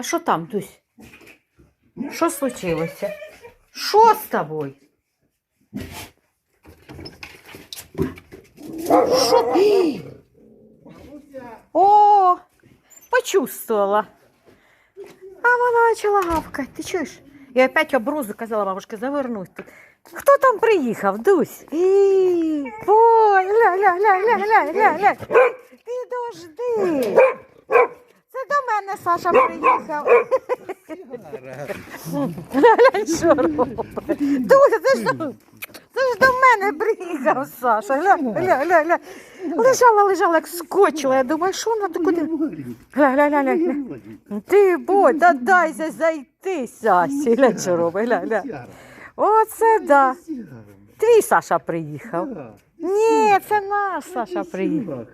А що там, Дусь? Що случилося? Що з тобою? Що? О, почувствовала. А вона почала гавкати, ти чуєш? І опять обрузу казала бабушка, завернусь тут. Хто там приїхав, Дусь? І, Ой, ля, ля, ля, Це до мене Саша приїхав. Глянь, що робить. Дуся, це ж, до- це ж до мене приїхав Саша. Гля, гля, гля, гля. Лежала, лежала, як скочила. Я думаю, що вона до куди? Гля, гля, гля, гля. Ти, бо, да дайся зайти, Сасі. Глянь, що робить, гля, гля. Оце да. Твій Саша приїхав. Ні, це наш Саша приїхав.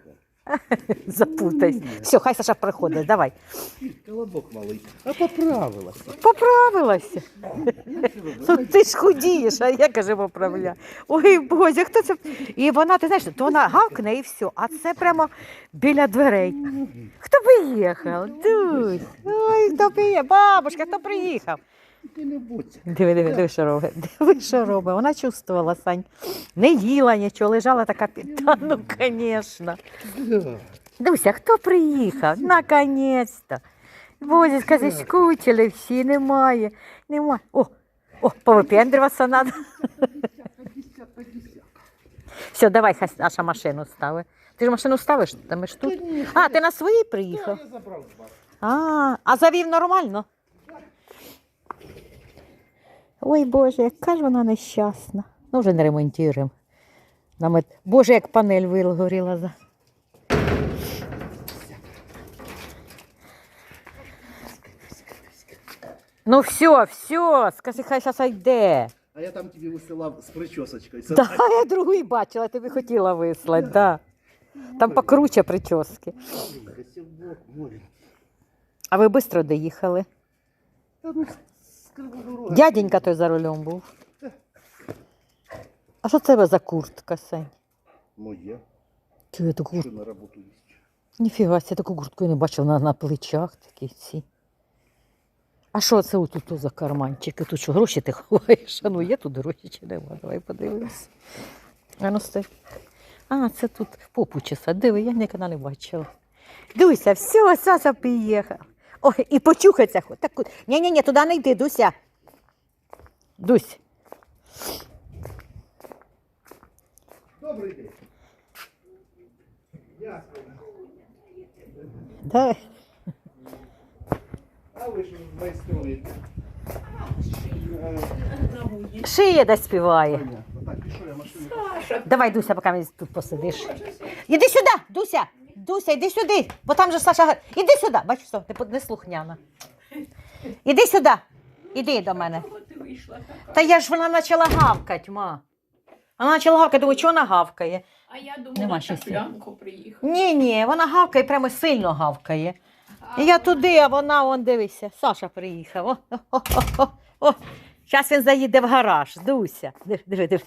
Запутайся. Все, хай Саша приходить, давай. Колобок малий. А поправилася. Поправилася. Ну, ти ж худієш, а я каже, поправляю. Ой, Боже, хто це? І вона, ти знаєш, то вона гавкне і все, а це прямо біля дверей. Хто приїхав? Дусь. Ой, хто приїхав? Бабушка, хто приїхав? Ти не будься. Диви, диви, диви, що робить. Диви, що робить. Вона чувствувала, Сань. Не їла нічого, лежала така під. Та, ну, звісно. Да. Дуся, хто приїхав? Наконець-то. Боже, скажи, скучили всі, немає. Немає. О, о, повипендрюватися треба. Все, давай, хай наша машину стави. Ти ж машину ставиш, та ми ж тут. А, ти на своїй приїхав? Я забрав. А, а завів нормально? Ой, Боже, яка ж вона нещасна. Ну, вже не ремонтуємо. Боже, як панель вигоріла. Ну все, все, скажи, хай зараз йде. А я там тобі висилав з причосочкою. Це Да, я другу бачила, тобі хотіла вислати, да. Там покруче прически. А ви швидко доїхали? Та ну. Дяденька той за рулем був. А що це за куртка, Сань? Моє. Ти я таку Що на роботу їсть. Ніфіга, я таку куртку і не бачила на, на плечах такі ці. А що це тут за карманчики? Тут що гроші ти ховаєш? А ну є тут гроші чи нема? Давай подивимось. А ну стой. А, це тут попу чесать. Диви, я ніколи не бачила. Дуся, все, Саса приїхав. Ой, і почухаться. Так, ні, туди не йди, Дуся. Дусь. Добрий день. Дякую. Давай. А ви ж майструєте. Е, Шиє десь співає. Так, і я машину? Давай, Дуся, поки ми тут посидиш. Іди сюди, Дуся! Дуся, іди сюди, бо там же Саша. га- Іди сюди, бачиш, що ти не слухняна. Іди сюди, іди до мене. Та я ж вона почала гавкати, ма. Вона почала гавкати, думаю, чого вона гавкає? А я думала, що. Янко приїхав. Ні, ні, вона гавкає, прямо сильно гавкає. Я туди, а вона, он дивися, Саша приїхав. О. Зараз він заїде в гараж, Дуся. Диви, диви, диви.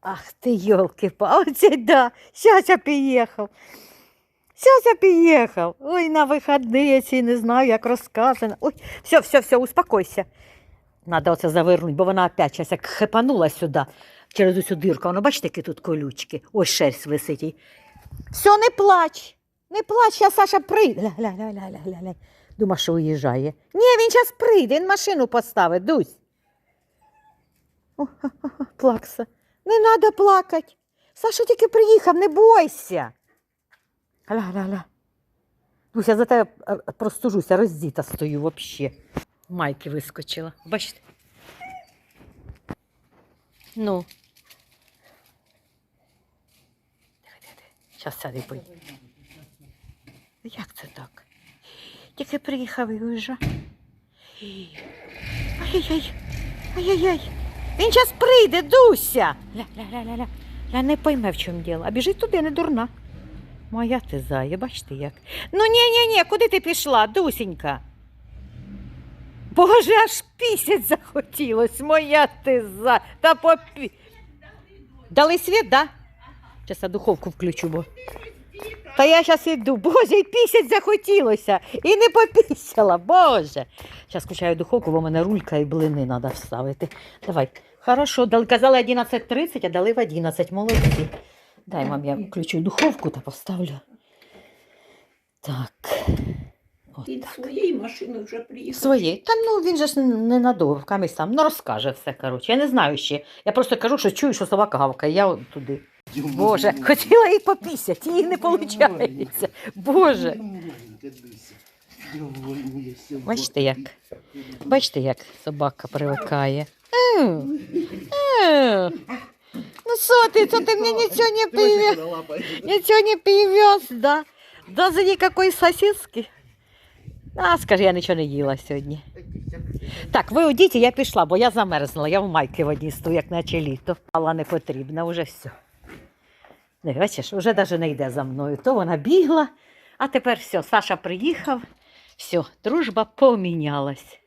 Ах ти, йолки оце да. Зараз я приїхав. Зараз я приїхав. Ой, на вихідні я не знаю, як розказано. Ой, все, все, все, успокойся. Надо оце завернути, бо вона опять зараз як хепанула сюди, через усю дирку. Воно, бачите, які тут колючки. Ось шерсть висить. Все, не плач. Не плач, зараз Саша прийде. Ля, ля, ля, ля, ля, ля, ля. Дума, що уїжджає. Ні, він зараз прийде, він машину поставить, Дусь. Плакса. Не треба плакати. Саша тільки приїхав, не бойся. Ля, ля, ля. Дусь, я за тебе е, простужуся, роздіта стою взагалі. Майки вискочила. Бачите? Ну. Зараз сяди бой. Як це так? Тільки приїхав і уїжджав. Ай-яй-яй. Ай-яй-яй. Він зараз прийде, Дуся. Ля-ля-ля-ля. Я не пойме, в чому діло. А біжить туди, не дурна. Моя ти зая, бачите як. Ну ні, ні, ні, куди ти пішла, Дусінька? Боже, аж пісять захотілось, моя ти за. Та попі. Дали світ, да? Зараз духовку включу, бо. Та я зараз іду. Боже, і пісять захотілося. І не попісяла, Боже. Зараз включаю духовку, бо в мене рулька і блини треба вставити. Давай. Хорошо, дали- казали 11.30, а дали в 11. Молодці. Дай, мам, я включу духовку та поставлю. Так. От Він так. своєї машини вже приїхав. Своєї. Та ну він же ж ненадовго, камись сам. Ну розкаже все, коротше. Я не знаю ще. Я просто кажу, що чую, що собака гавкає. Я туди. Боже, хотіла їй попісять, їй не виходить. Боже. Бачите, як? Бачите, як собака привикає. Ну що ти, що ти мені нічого не привез? Нічого не привез, да? Даже никакой сосиски. А, скажи, я нічого не їла сьогодні. Так, ви одіть, я пішла, бо я замерзла. Я в майки в одній стою, як наче літо. Але не потрібна, вже все. Бачиш, вже навіть не йде за мною. То вона бігла, а тепер все, Саша приїхав, все, дружба помінялась.